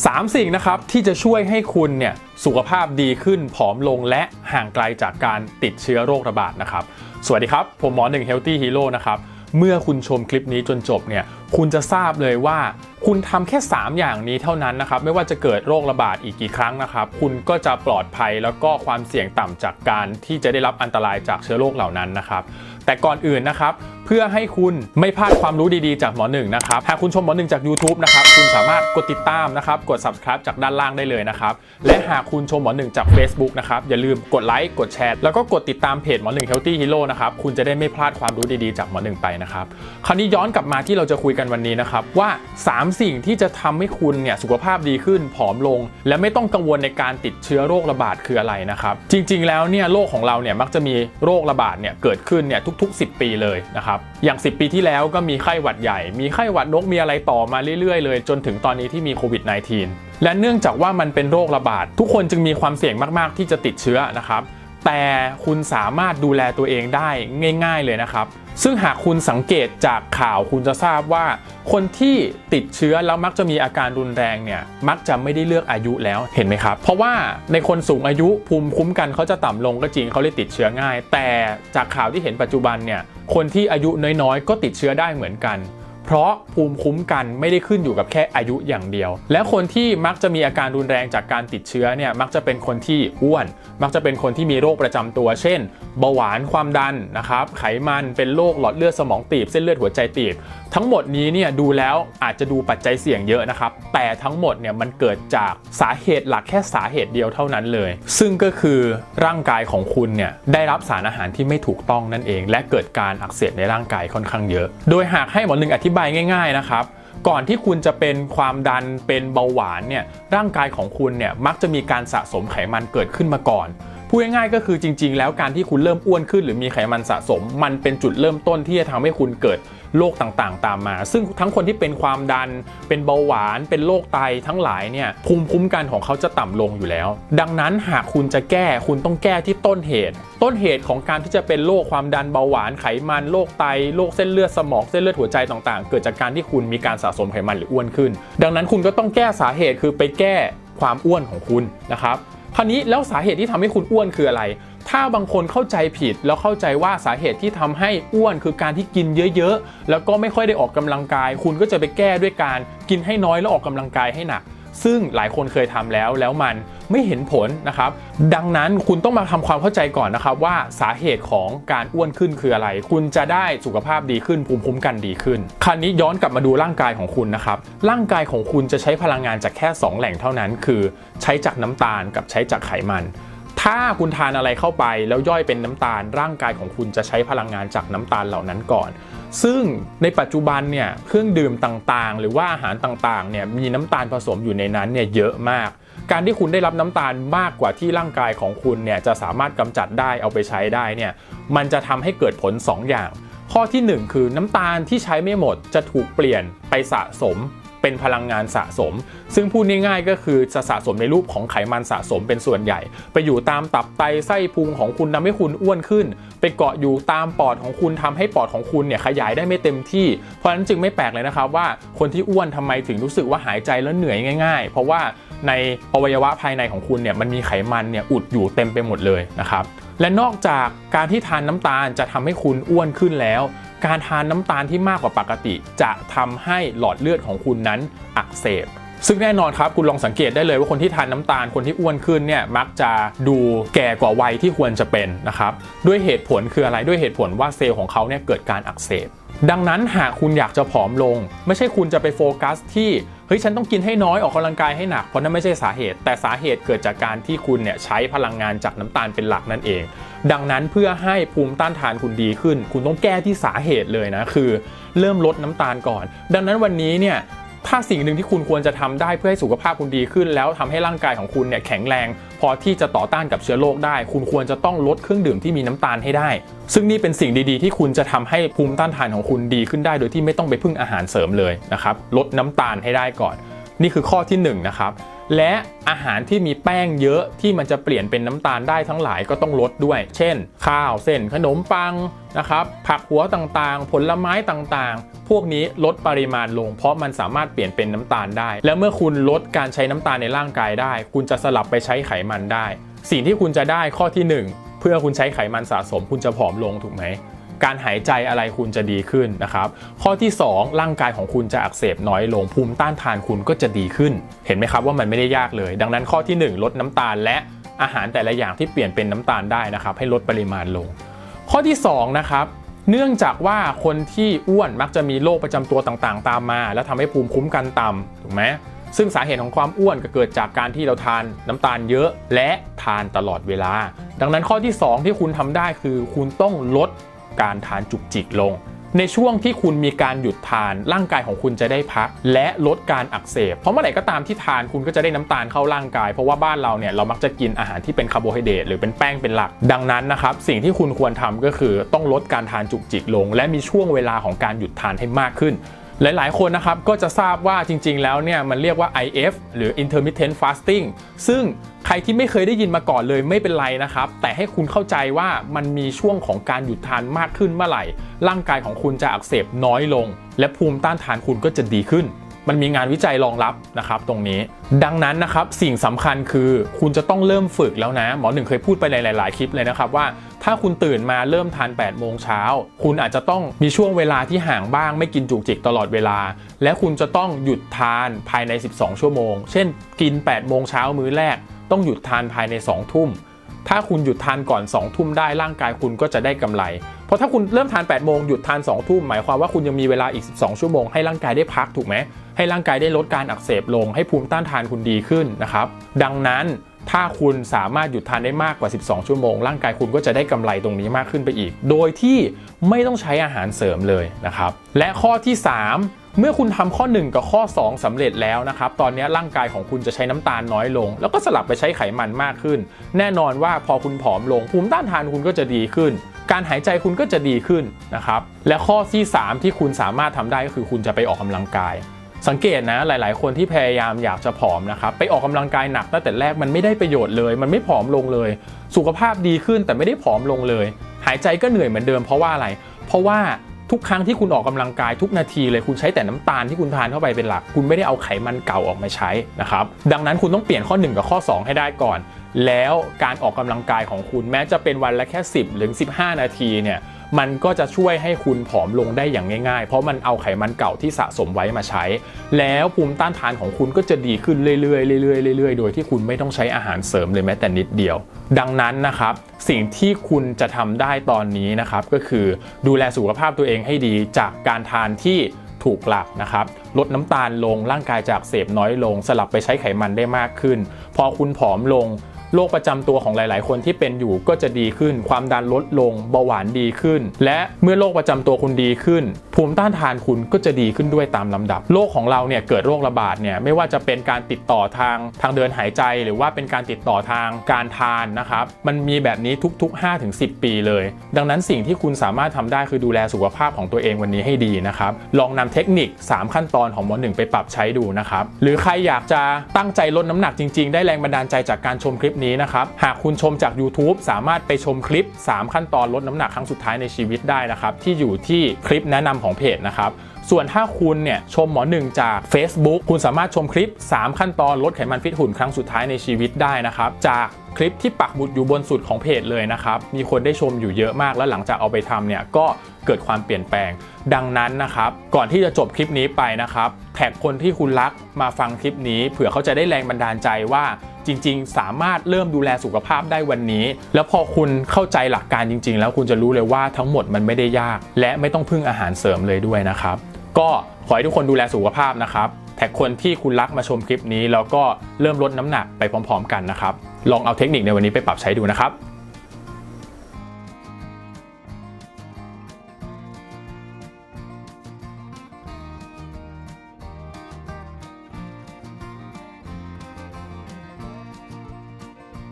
3 สิ่งนะครับที่จะช่วยให้คุณเนี่ยสุขภาพดีขึ้นผอมลงและห่างไกลจากการติดเชื้อโรคระบาดนะครับ สวัสดีครับ ผมหมอหนึ่ง Healthy Hero นะครับ เมื่อคุณชมคลิปนี้จนจบเนี่ยคุณจะทราบเลยว่าคุณทำแค่ 3 อย่างนี้เท่านั้นนะครับ ไม่ว่าจะเกิดโรคระบาดอีกกี่ครั้งนะครับ คุณก็จะปลอดภัยแล้วก็ความเสี่ยงต่ำจากการที่จะได้รับอันตรายจากเชื้อโรคเหล่านั้นนะครับ แต่ก่อนอื่นนะครับ เพื่อให้คุณไม่พลาดความรู้ดีๆจากหมอหนึ่งนะครับ หากคุณชมหมอหนึ่งจาก YouTube นะครับ คุณสามารถกดติดตามนะครับ กด subscribe จากด้านล่างได้เลยนะครับ และหากคุณชมหมอหนึ่งจาก Facebook นะครับ อย่าลืมกดไลค์ กดแชร์ แล้วก็กดติดตามเพจหมอหนึ่ง Healthy Hero นะครับ คุณจะได้ไม่พลาดความรู้ดีๆจากหมอหนึ่งไปนะครับ คราวนี้ย้อนกลับมาที่เราจะคุยกันวันนี้นะครับว่า 3 สิ่งที่จะทำให้คุณเนี่ยสุขภาพดีขึ้นผอมลง และไม่ต้องกังวลในการติดเชื้อโรคระบาดคืออะไรนะครับ จริง ๆ แล้วเนี่ยโลกของเราเนี่ยมักจะมีโรคระบาดเนี่ยเกิดขึ้นเนี่ยทุทุก ๆ 10 ปีเลยนะครับ อย่าง 10 ปีที่แล้วก็มีไข้หวัดใหญ่ มีไข้หวัดนกมีอะไรต่อมาเรื่อยๆ เลย จนถึงตอนนี้ที่มีโควิด -19 และเนื่องจากว่ามันเป็นโรคระบาด ทุกคนจึงมีความเสี่ยงมากๆ ที่จะติดเชื้อนะครับ แต่คุณสามารถดูแลตัวเองได้ง่าย ๆเลยนะครับ ซึ่งหากคุณสังเกตจากข่าวคุณจะทราบว่า คนที่ติดเชื้อแล้วมักจะมีอาการรุนแรงเนี่ยมักจะไม่ได้เลือกอายุแล้วเห็นไหมครับ เพราะว่าในคนสูงอายุภูมิคุ้มกันเขาจะต่ำลงก็จริงเขาเลยติดเชื้อง่าย แต่จากข่าวที่เห็นปัจจุบันเนี่ยคนที่อายุน้อยๆ ก็ติดเชื้อได้เหมือนกัน เพราะภูมิคุ้มกันไม่ได้ขึ้นอยู่กับแค่อายุอย่างเดียว และคนที่มักจะมีอาการรุนแรงจากการติดเชื้อเนี่ยมักจะเป็นคนที่อ้วน มักจะเป็นคนที่มีโรคประจำตัว เช่น เบาหวานความดันนะครับไขมันเป็นโรคหลอดเลือดสมองตีบเส้นเลือดหัวใจตีบ ทั้งหมดนี้เนี่ยดูแล้วอาจจะดูปัจจัยเสี่ยงเยอะนะครับแต่ทั้งหมดเนี่ยมันเกิดจากสาเหตุหลักแค่สาเหตุเดียวเท่านั้นเลย ซึ่งก็คือร่างกายของคุณเนี่ยได้รับสารอาหารที่ไม่ถูกต้องนั่นเอง และเกิดการอักเสบในร่างกายค่อนข้างเยอะ โดยหากให้หมอหนึ่งอธิบายง่าย ๆนะครับ ก่อนที่คุณจะเป็นความดันเป็นเบาหวานเนี่ยร่างกายของคุณเนี่ยมักจะมีการสะสมไขมันเกิดขึ้นมาก่อน พูดง่ายๆก็คือจริง ๆ แล้วการที่คุณเริ่มอ้วนขึ้น หรือมีไขมันสะสม มันเป็นจุดเริ่มต้นที่จะทำให้คุณเกิดโรคต่างๆ ตามมา ซึ่งทั้งคนที่เป็นความดัน เป็นเบาหวาน เป็นโรคไตทั้งหลายเนี่ยภูมิคุ้มกันของเขาจะต่ำลงอยู่แล้ว ดังนั้นหากคุณจะแก้คุณต้องแก้ที่ต้นเหตุ ต้นเหตุของการที่จะเป็นโรคความดันเบาหวานไขมันโรคไตโรคเส้นเลือดสมองเส้นเลือดหัวใจต่างๆ เกิดจากการที่คุณมีการสะสมไขมันหรืออ้วนขึ้น ดังนั้นคุณก็ต้องแก้สาเหตุคือไปแก้ความอ้วนของคุณนะครับ คราวนี้แล้วสาเหตุที่ทำให้คุณอ้วนคืออะไร ถ้าบางคนเข้าใจผิดแล้วเข้าใจว่าสาเหตุที่ทำให้อ้วนคือการที่กินเยอะๆ แล้วก็ไม่ค่อยได้ออกกำลังกาย คุณก็จะไปแก้ด้วยการกินให้น้อยแล้วออกกำลังกายให้หนักซึ่งหลายคนเคยทำแล้วแล้วมัน ไม่เห็นผลนะครับ ดังนั้นคุณต้องมาทำความเข้าใจก่อนนะครับว่าสาเหตุของการอ้วนขึ้นคืออะไร คุณจะได้สุขภาพดีขึ้นภูมิคุ้มกันดีขึ้น คราวนี้ย้อนกลับมาดูร่างกายของคุณนะครับ ร่างกายของคุณจะใช้พลังงานจากแค่ 2 แหล่งเท่านั้น คือใช้จากน้ำตาลกับใช้จากไขมันถ้าคุณทานอะไรเข้าไปแล้วย่อยเป็นน้ำตาล ร่างกายของคุณจะใช้พลังงานจากน้ำตาลเหล่านั้นก่อน ซึ่งในปัจจุบันเนี่ยเครื่องดื่มต่างๆ หรือว่าอาหารต่างๆเนี่ยมีน้ำตาลผสมอยู่ในนั้นเนี่ยเยอะมาก การที่คุณได้รับน้ำตาลมากกว่าที่ร่างกายของคุณเนี่ยจะสามารถกำจัดได้เอาไปใช้ได้เนี่ยมันจะทำให้เกิดผล 2 อย่าง ข้อทีหนึ่1 คือน้ำตาลที่ใช้ไม่หมดจะถูกเปลี่ยนไปสะสม เป็นพลังงานสะสม ซึ่งพูดง่ายๆก็คือจะสะสมในรูปของไขมันสะสมเป็นส่วนใหญ่ ไปอยู่ตามตับไตไส้พุงของคุณทำให้คุณอ้วนขึ้น ไปเกาะอยู่ตามปอดของคุณทำให้ปอดของคุณเนี่ยขยายได้ไม่เต็มที่ เพราะฉะนั้นจึงไม่แปลกเลยนะครับว่าคนที่อ้วนทำไมถึงรู้สึกว่าหายใจแล้วเหนื่อยง่าย ๆ เพราะว่าในอวัยวะภายในของคุณเนี่ยมันมีไขมันเนี่ยอุดอยู่เต็มไปหมดเลยนะครับและนอกจากการที่ทานน้ำตาลจะทำให้คุณอ้วนขึ้นแล้ว การทานน้ำตาลที่มากกว่าปกติ จะทำให้หลอดเลือดของคุณนั้นอักเสบซึ่งแน่นอนครับคุณลองสังเกตได้เลยว่าคนที่ทานน้ำตาลคนที่อ้วนขึ้นเนี่ยมักจะดูแก่กว่าวัยที่ควรจะเป็นนะครับด้วยเหตุผลคืออะไรด้วยเหตุผลว่าเซลล์ของเขาเนี่ยเกิดการอักเสบ ดังนั้นหากคุณอยากจะผอมลง ไม่ใช่คุณจะไปโฟกัสที่เฮ้ยฉันต้องกินให้น้อยออกกำลังกายให้หนักเพราะนั่นไม่ใช่สาเหตุ แต่สาเหตุเกิดจากการที่คุณเนี่ยใช้พลังงานจากน้ำตาลเป็นหลักนั่นเอง ดังนั้นเพื่อให้ภูมิต้านทานคุณดีขึ้น คุณต้องแก้ที่สาเหตุเลยนะคือ เริ่มลดน้ำตาลก่อน ดังนั้นวันนี้เนี่ย ถ้าสิ่งหนึ่งที่คุณควรจะทำได้เพื่อให้สุขภาพคุณดีขึ้น แล้วทำให้ร่างกายของคุณเนี่ยแข็งแรง พอที่จะต่อต้านกับเชื้อโรคได้ คุณควรจะต้องลดเครื่องดื่มที่มีน้ำตาลให้ได้ ซึ่งนี่เป็นสิ่งดีๆ ที่คุณจะทำให้ภูมิต้านทานของคุณดีขึ้นได้ โดยที่ไม่ต้องไปพึ่งอาหารเสริมเลยนะครับลดน้ำตาลให้ได้ก่อน นี่คือข้อที่1นงนะครับ และอาหารที่มีแป้งเยอะที่มันจะเปลี่ยนเป็นน้ำตาลได้ทั้งหลายก็ต้องลดด้วย เช่น ข้าวเส้นขนมปังนะครับผักหัวต่างๆ ผลไม้ต่างๆ พวกนี้ลดปริมาณลง เพราะมันสามารถเปลี่ยนเป็นน้ำตาลได้ แล้วเมื่อคุณลดการใช้น้ำตาลในร่างกายได้ คุณจะสลับไปใช้ไขมันได้ สิ่งที่คุณจะได้ข้อที่หนึ่งเพื่อคุณใช้ไขมันสะสม คุณจะผอมลงถูกไหม การหายใจอะไรคุณจะดีขึ้นนะครับ ข้อที่ 2 ร่างกายของคุณจะอักเสบน้อยลงภูมิต้านทานคุณก็จะดีขึ้น เห็นไหมครับว่ามันไม่ได้ยากเลย ดังนั้นข้อที่ 1 ลดน้ำตาลและอาหารแต่ละอย่างที่เปลี่ยนเป็นน้ำตาลได้นะครับ ให้ลดปริมาณลง ข้อที่ 2 นะครับเนื่องจากว่าคนที่อ้วนมักจะมีโรคประจำตัวต่างๆ ตามมา แล้วทำให้ภูมิคุ้มกันต่ำถูกไหมซึ่งสาเหตุของความอ้วนก็เกิดจากการที่เราทานน้ำตาลเยอะและทานตลอดเวลา ดังนั้นข้อที่ 2 ที่คุณทำได้คือคุณต้องลด การทานจุกจิกลง ในช่วงที่คุณมีการหยุดทานร่างกายของคุณจะได้พัก และลดการอักเสบเพราะเมื่อไหร่ก็ตามที่ทานคุณก็จะได้น้ำตาลเข้าร่างกาย เพราะว่าบ้านเราเนี่ยเรามักจะกินอาหารที่เป็นคาร์โบไฮเดรตหรือเป็นแป้งเป็นหลัก ดังนั้นนะครับสิ่งที่คุณควรทำก็คือต้องลดการทานจุกจิกลง และมีช่วงเวลาของการหยุดทานให้มากขึ้น หลายๆ คนนะครับก็จะทราบว่าจริง ๆ แล้วเนี่ยมันเรียกว่า IF หรือ intermittent fasting ซึ่งใครที่ไม่เคยได้ยินมาก่อนเลยไม่เป็นไรนะครับ แต่ให้คุณเข้าใจว่ามันมีช่วงของการหยุดทานมากขึ้นเมื่อไหร่ ร่างกายของคุณจะอักเสบน้อยลง และภูมิต้านทานคุณก็จะดีขึ้น มันมีงานวิจัยรองรับนะครับตรงนี้ ดังนั้นนะครับสิ่งสำคัญคือคุณจะต้องเริ่มฝึกแล้วนะ หมอหนึ่งเคยพูดไปในหลาย ๆ คลิปเลยนะครับว่า ถ้าคุณตื่นมาเริ่มทาน8โมงเช้า คุณอาจจะต้องมีช่วงเวลาที่ห่างบ้างไม่กินจุกจิกตลอดเวลา และคุณจะต้องหยุดทานภายใน 12 ชั่วโมง เช่น กิน8โมงเช้ามื้อแรก ต้องหยุดทานภายใน 2 ทุ่ม ถ้าคุณหยุดทานก่อน2ทุ่มได้ร่างกายคุณก็จะได้กำไร เพราะถ้าคุณเริ่มทาน8โมงหยุดทาน2ทุ่มหมายความว่าคุณยังมีเวลาอีก 12 ชั่วโมงให้ร่างกายได้พักถูกไหมให้ร่างกายได้ลดการอักเสบลง ให้ภูมิต้านทานคุณดีขึ้นนะครับดังนั้น ถ้าคุณสามารถหยุดทานได้มากกว่า 12 ชั่วโมง ร่างกายคุณก็จะได้กำไรตรงนี้มากขึ้นไปอีก โดยที่ไม่ต้องใช้อาหารเสริมเลยนะครับ และข้อที่ 3เมื่อคุณทำข้อ 1 กับข้อ 2สำเร็จแล้วนะครับ ตอนนี้ร่างกายของคุณจะใช้น้ำตาลน้อยลง แล้วก็สลับไปใช้ไขมันมากขึ้น แน่นอนว่าพอคุณผอมลงภูมิต้านทานคุณก็จะดีขึ้น การหายใจคุณก็จะดีขึ้นนะครับ และข้อที่ 3 ที่คุณสามารถทำได้ก็คือคุณจะไปออกกำลังกาย สังเกตนะหลาย ๆ คนที่พยายามอยากจะผอมนะครับไปออกกำลังกายหนักตั้งแต่แรกมันไม่ได้ประโยชน์เลย มันไม่ผอมลงเลย สุขภาพดีขึ้นแต่ไม่ได้ผอมลงเลย หายใจก็เหนื่อยเหมือนเดิมเพราะว่าอะไร เพราะว่าทุกครั้งที่คุณออกกำลังกายทุกนาทีเลยคุณใช้แต่น้ำตาลที่คุณทานเข้าไปเป็นหลัก คุณไม่ได้เอาไขมันเก่าออกมาใช้นะครับดังนั้นคุณต้องเปลี่ยนข้อ 1 กับข้อ 2 ให้ได้ก่อน แล้วการออกกำลังกายของคุณแม้จะเป็นวันละแค่ 10 หรือ 15 นาทีเนี่ย มันก็จะช่วยให้คุณผอมลงได้อย่างง่ายๆ เพราะมันเอาไขมันเก่าที่สะสมไว้มาใช้ แล้วภูมิต้านทานของคุณก็จะดีขึ้นเรื่อยๆเรื่อยๆเรื่อยๆ โดยที่คุณไม่ต้องใช้อาหารเสริมเลยแม้แต่นิดเดียว ดังนั้นนะครับสิ่งที่คุณจะทำได้ตอนนี้นะครับก็คือดูแลสุขภาพตัวเองให้ดีจากการทานที่ถูกหลักนะครับ ลดน้ำตาลลงร่างกายจากเสพน้อยลง สลับไปใช้ไขมันได้มากขึ้น พอคุณผอมลง โรคประจำตัวของหลาย ๆ คนที่เป็นอยู่ก็จะดีขึ้น ความดันลดลงเบาหวานดีขึ้น และเมื่อโรคประจำตัวคุณดีขึ้น ภูมิต้านทานคุณก็จะดีขึ้นด้วยตามลำดับโรคของเราเนี่ยเกิดโรคระบาดเนี่ยไม่ว่าจะเป็นการติดต่อทางทางเดินหายใจ หรือว่าเป็นการติดต่อทางการทานนะครับมันมีแบบนี้ทุก ๆ 5-10 ปีเลย ดังนั้นสิ่งที่คุณสามารถทำได้คือดูแลสุขภาพของตัวเองวันนี้ให้ดีนะครับลองนำเทคนิค 3 ขั้นตอนของหมอหนึ่งไปปรับใช้ดูนะครับหรือใครอยากจะตั้งใจลดน้ำหนักจริง ๆ ได้แรงบันดาลใจจากการชมคลิปนี้นะครับ หากคุณชมจาก YouTube สามารถไปชมคลิป 3 ขั้นตอนลดน้ำหนักครั้งสุดท้ายในชีวิตได้นะครับ ที่อยู่ที่คลิปแนะนำของเพจนะครับส่วนถ้าคุณเนี่ยชมหมอหนึ่งจาก Facebook คุณสามารถชมคลิป 3 ขั้นตอนลดไขมันฟิตหุ่นครั้งสุดท้ายในชีวิตได้นะครับ จากคลิปที่ปักหมุดอยู่บนสุดของเพจเลยนะครับ มีคนได้ชมอยู่เยอะมากแล้วหลังจากเอาไปทำเนี่ยก็เกิดความเปลี่ยนแปลง ดังนั้นนะครับ ก่อนที่จะจบคลิปนี้ไปนะครับ แท็กคนที่คุณรักมาฟังคลิปนี้เผื่อเขาจะได้แรงบันดาลใจว่า จริง ๆ สามารถเริ่มดูแลสุขภาพได้วันนี้ แล้วพอคุณเข้าใจหลักการจริง ๆ แล้วคุณจะรู้เลยว่าทั้งหมดมันไม่ได้ยาก และไม่ต้องพึ่งอาหารเสริมเลยด้วยนะครับ ก็ขอให้ทุกคนดูแลสุขภาพนะครับแท็กคนที่คุณรักมาชมคลิปนี้แล้วก็เริ่มลดน้ำหนักไปพร้อม ๆ กันนะครับลองเอาเทคนิคในวันนี้ไปปรับใช้ดูนะครับ